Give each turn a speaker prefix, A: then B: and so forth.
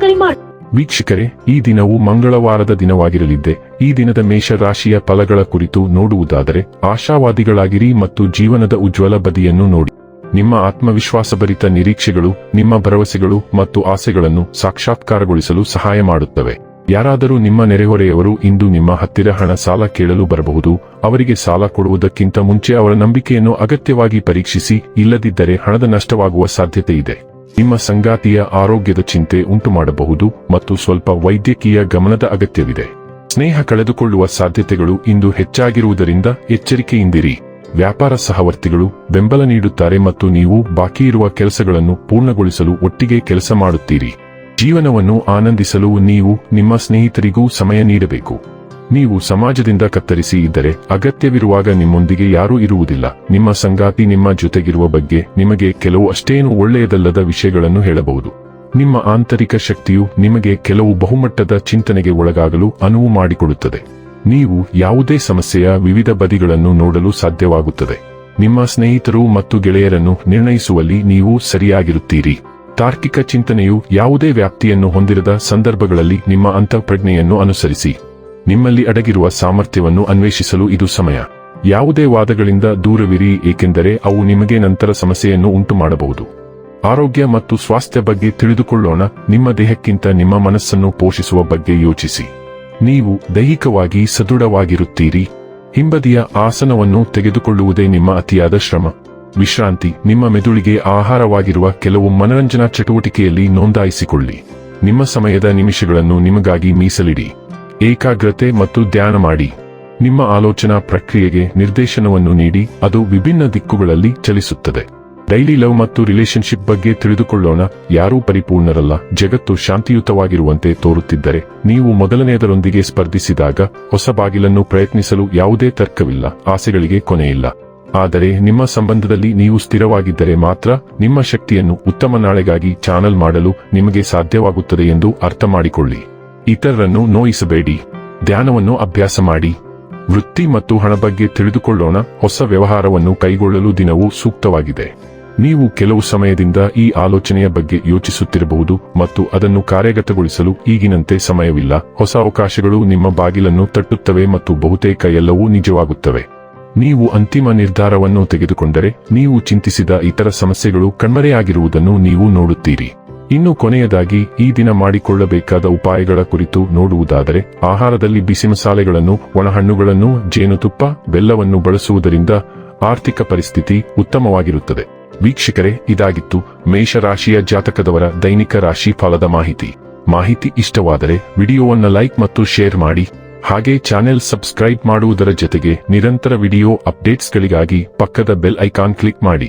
A: ಕರೆ ಮಾಡಿ
B: ವೀಕ್ಷಕರೇ, ಈ ದಿನವು ಮಂಗಳವಾರದ ದಿನವಾಗಿರಲಿದ್ದೆ. ಈ ದಿನದ ಮೇಷರಾಶಿಯ ಫಲಗಳ ಕುರಿತು ನೋಡುವುದಾದರೆ, ಆಶಾವಾದಿಗಳಾಗಿರಿ ಮತ್ತು ಜೀವನದ ಉಜ್ವಲ ಬದಿಯನ್ನು ನೋಡಿ. ನಿಮ್ಮ ಆತ್ಮವಿಶ್ವಾಸಭರಿತ ನಿರೀಕ್ಷೆಗಳು, ನಿಮ್ಮ ಭರವಸೆಗಳು ಮತ್ತು ಆಸೆಗಳನ್ನು ಸಾಕ್ಷಾತ್ಕಾರಗೊಳಿಸಲು ಸಹಾಯ ಮಾಡುತ್ತವೆ. ಯಾರಾದರೂ ನಿಮ್ಮ ನೆರೆಹೊರೆಯವರು ಇಂದು ನಿಮ್ಮ ಹತ್ತಿರ ಹಣ ಸಾಲ ಕೇಳಲು ಬರಬಹುದು. ಅವರಿಗೆ ಸಾಲ ಕೊಡುವುದಕ್ಕಿಂತ ಮುಂಚೆ ಅವರ ನಂಬಿಕೆಯನ್ನು ಅಗತ್ಯವಾಗಿ ಪರೀಕ್ಷಿಸಿ, ಇಲ್ಲದಿದ್ದರೆ ಹಣದ ನಷ್ಟವಾಗುವ ಸಾಧ್ಯತೆ ಇದೆ ನಿಮ್ಮ ಸಂಗಾತಿಯ ಆರೋಗ್ಯದ ಚಿಂತೆ ಉಂಟುಮಾಡಬಹುದು ಮತ್ತು ಸ್ವಲ್ಪ ವೈದ್ಯಕೀಯ ಗಮನದ ಅಗತ್ಯವಿದೆ. ಸ್ನೇಹ ಕಳೆದುಕೊಳ್ಳುವ ಸಾಧ್ಯತೆಗಳು ಇಂದು ಹೆಚ್ಚಾಗಿರುವುದರಿಂದ ಎಚ್ಚರಿಕೆಯಿಂದಿರಿ. ವ್ಯಾಪಾರ ಸಹವರ್ತಿಗಳು ಬೆಂಬಲ ನೀಡುತ್ತಾರೆ ಮತ್ತು ನೀವು ಬಾಕಿ ಇರುವ ಕೆಲಸಗಳನ್ನು ಪೂರ್ಣಗೊಳಿಸಲು ಒಟ್ಟಿಗೆ ಕೆಲಸ ಮಾಡುತ್ತೀರಿ. ಜೀವನವನ್ನು ಆನಂದಿಸಲು ನೀವು ನಿಮ್ಮ ಸ್ನೇಹಿತರಿಗೂ ಸಮಯ ನೀಡಬೇಕು. ನೀವು ಸಮಾಜದಿಂದ ಕತ್ತರಿಸಿ ಇದ್ದರೆ ಅಗತ್ಯವಿರುವಾಗ ನಿಮ್ಮೊಂದಿಗೆ ಯಾರೂ ಇರುವುದಿಲ್ಲ. ನಿಮ್ಮ ಸಂಗಾತಿ ನಿಮ್ಮ ಜೊತೆಗಿರುವ ಬಗ್ಗೆ ನಿಮಗೆ ಕೆಲವು ಅಷ್ಟೇನು ಒಳ್ಳೆಯದಲ್ಲದ ವಿಷಯಗಳನ್ನು ಹೇಳಬಹುದು. ನಿಮ್ಮ ಆಂತರಿಕ ಶಕ್ತಿಯು ನಿಮಗೆ ಕೆಲವು ಬಹುಮಟ್ಟದ ಚಿಂತನೆಗೆ ಒಳಗಾಗಲು ಅನುವು ಮಾಡಿಕೊಡುತ್ತದೆ. ನೀವು ಯಾವುದೇ ಸಮಸ್ಯೆಯ ವಿವಿಧ ಬದಿಗಳನ್ನು ನೋಡಲು ಸಾಧ್ಯವಾಗುತ್ತದೆ. ನಿಮ್ಮ ಸ್ನೇಹಿತರು ಮತ್ತು ಗೆಳೆಯರನ್ನು ನಿರ್ಣಯಿಸುವಲ್ಲಿ ನೀವು ಸರಿಯಾಗಿರುತ್ತೀರಿ. ತಾರ್ಕಿಕ ಚಿಂತನೆಯು ಯಾವುದೇ ವ್ಯಾಪ್ತಿಯನ್ನು ಹೊಂದಿರದ ಸಂದರ್ಭಗಳಲ್ಲಿ ನಿಮ್ಮ ಅಂತಃಪ್ರಜ್ಞೆಯನ್ನು ಅನುಸರಿಸಿ. ನಿಮ್ಮಲ್ಲಿ ಅಡಗಿರುವ ಸಾಮರ್ಥ್ಯವನ್ನು ಅನ್ವೇಷಿಸಲು ಇದು ಸಮಯ. ಯಾವುದೇ ವಾದಗಳಿಂದ ದೂರವಿರಿ, ಏಕೆಂದರೆ ಅವು ನಿಮಗೆ ನಂತರ ಸಮಸ್ಯೆಯನ್ನು ಉಂಟು ಮಾಡಬಹುದು ಆರೋಗ್ಯ ಮತ್ತು ಸ್ವಾಸ್ಥ್ಯ ಬಗ್ಗೆ ತಿಳಿದುಕೊಳ್ಳೋಣ, ನಿಮ್ಮ ದೇಹಕ್ಕಿಂತ ನಿಮ್ಮ ಮನಸ್ಸನ್ನು ಪೋಷಿಸುವ ಬಗ್ಗೆ ಯೋಚಿಸಿ. ನೀವು ದೈಹಿಕವಾಗಿ ಸದೃಢವಾಗಿರುತ್ತೀರಿ. ಹಿಂಬದಿಯ ಆಸನವನ್ನು ತೆಗೆದುಕೊಳ್ಳುವುದೇ ನಿಮ್ಮ ಅತಿಯಾದ ಶ್ರಮ. ವಿಶ್ರಾಂತಿ, ನಿಮ್ಮ ಮೆದುಳಿಗೆ ಆಹಾರವಾಗಿರುವ ಕೆಲವು ಮನರಂಜನಾ ಚಟುವಟಿಕೆಯಲ್ಲಿ ನೋಂದಾಯಿಸಿಕೊಳ್ಳಿ. ನಿಮ್ಮ ಸಮಯದ ನಿಮಿಷಗಳನ್ನು ನಿಮಗಾಗಿ ಮೀಸಲಿಡಿ. ಏಕಾಗ್ರತೆ ಮತ್ತು ಧ್ಯಾನ ಮಾಡಿ. ನಿಮ್ಮ ಆಲೋಚನಾ ಪ್ರಕ್ರಿಯೆಗೆ ನಿರ್ದೇಶನವನ್ನು ನೀಡಿ, ಅದು ವಿಭಿನ್ನ ದಿಕ್ಕುಗಳಲ್ಲಿ ಚಲಿಸುತ್ತದೆ. ಡೈಲಿ ಲವ್ ಮತ್ತು ರಿಲೇಶನ್ಶಿಪ್ ಬಗ್ಗೆ ತಿಳಿದುಕೊಳ್ಳೋಣ, ಯಾರೂ ಪರಿಪೂರ್ಣರಲ್ಲ, ಜಗತ್ತು ಶಾಂತಿಯುತವಾಗಿರುವಂತೆ ತೋರುತ್ತಿದ್ದರೆ, ನೀವು ಮೊದಲನೆಯದರೊಂದಿಗೆ ಸ್ಪರ್ಧಿಸಿದಾಗ, ಹೊಸ ಬಾಗಿಲನ್ನು ಪ್ರಯತ್ನಿಸಲು ಯಾವುದೇ ತರ್ಕವಿಲ್ಲ, ಆಸೆಗಳಿಗೆ ಕೊನೆಯಿಲ್ಲ. ಆದರೆ ನಿಮ್ಮ ಸಂಬಂಧದಲ್ಲಿ ನೀವು ಸ್ಥಿರವಾಗಿದ್ದರೆ ಮಾತ್ರ, ನಿಮ್ಮ ಶಕ್ತಿಯನ್ನು ಉತ್ತಮ ನಾಳೆಗಾಗಿ ಚಾನಲ್ ಮಾಡಲು ನಿಮಗೆ ಸಾಧ್ಯವಾಗುತ್ತದೆ ಎಂದು ಅರ್ಥ ಮಾಡಿಕೊಳ್ಳಿ ಇತರರನ್ನು ನೋಯಿಸಬೇಡಿ. ಧ್ಯಾನವನ್ನು ಅಭ್ಯಾಸ ಮಾಡಿ. ವೃತ್ತಿ ಮತ್ತು ಹಣ ಬಗ್ಗೆ ತಿಳಿದುಕೊಳ್ಳೋಣ. ಹೊಸ ವ್ಯವಹಾರವನ್ನು ಕೈಗೊಳ್ಳಲು ದಿನವೂ ಸೂಕ್ತವಾಗಿದೆ. ನೀವು ಕೆಲವು ಸಮಯದಿಂದ ಈ ಆಲೋಚನೆಯ ಬಗ್ಗೆ ಯೋಚಿಸುತ್ತಿರಬಹುದು ಮತ್ತು ಅದನ್ನು ಕಾರ್ಯಗತಗೊಳಿಸಲು ಈಗಿನಂತೆ ಸಮಯವಿಲ್ಲ. ಹೊಸ ಅವಕಾಶಗಳು ನಿಮ್ಮ ಬಾಗಿಲನ್ನು ತಟ್ಟುತ್ತವೆ ಮತ್ತು ಬಹುತೇಕ ಎಲ್ಲವೂ ನಿಜವಾಗುತ್ತವೆ. ನೀವು ಅಂತಿಮ ನಿರ್ಧಾರವನ್ನು ತೆಗೆದುಕೊಂಡರೆ, ನೀವು ಚಿಂತಿಸಿದ ಇತರ ಸಮಸ್ಯೆಗಳು ಕಣ್ಮರೆಯಾಗಿರುವುದನ್ನು ನೀವು ನೋಡುತ್ತೀರಿ. ಇನ್ನು ಕೊನೆಯದಾಗಿ ಈ ದಿನ ಮಾಡಿಕೊಳ್ಳಬೇಕಾದ ಉಪಾಯಗಳ ಕುರಿತು ನೋಡುವುದಾದರೆ, ಆಹಾರದಲ್ಲಿ ಬಿಸಿ ಮಸಾಲೆಗಳನ್ನು ಒಣಹಣ್ಣುಗಳನ್ನು, ಜೇನುತುಪ್ಪ, ಬೆಲ್ಲವನ್ನು ಬಳಸುವುದರಿಂದ ಆರ್ಥಿಕ ಪರಿಸ್ಥಿತಿ ಉತ್ತಮವಾಗಿರುತ್ತದೆ. ವೀಕ್ಷಕರೇ, ಇದಾಗಿತ್ತು ಮೇಷರಾಶಿಯ ಜಾತಕದವರ ದೈನಿಕ ರಾಶಿ ಫಲದ ಮಾಹಿತಿ. ಮಾಹಿತಿ ಇಷ್ಟವಾದರೆ ವಿಡಿಯೋವನ್ನು ಲೈಕ್ ಮತ್ತು ಶೇರ್ ಮಾಡಿ, ಹಾಗೆ ಚಾನೆಲ್ ಸಬ್ಸ್ಕ್ರೈಬ್ ಮಾಡುವುದರ ಜೊತೆಗೆ ನಿರಂತರ ವಿಡಿಯೋ ಅಪ್ಡೇಟ್ಸ್ಗಳಿಗಾಗಿ ಪಕ್ಕದ ಬೆಲ್ ಐಕಾನ್ ಕ್ಲಿಕ್ ಮಾಡಿ.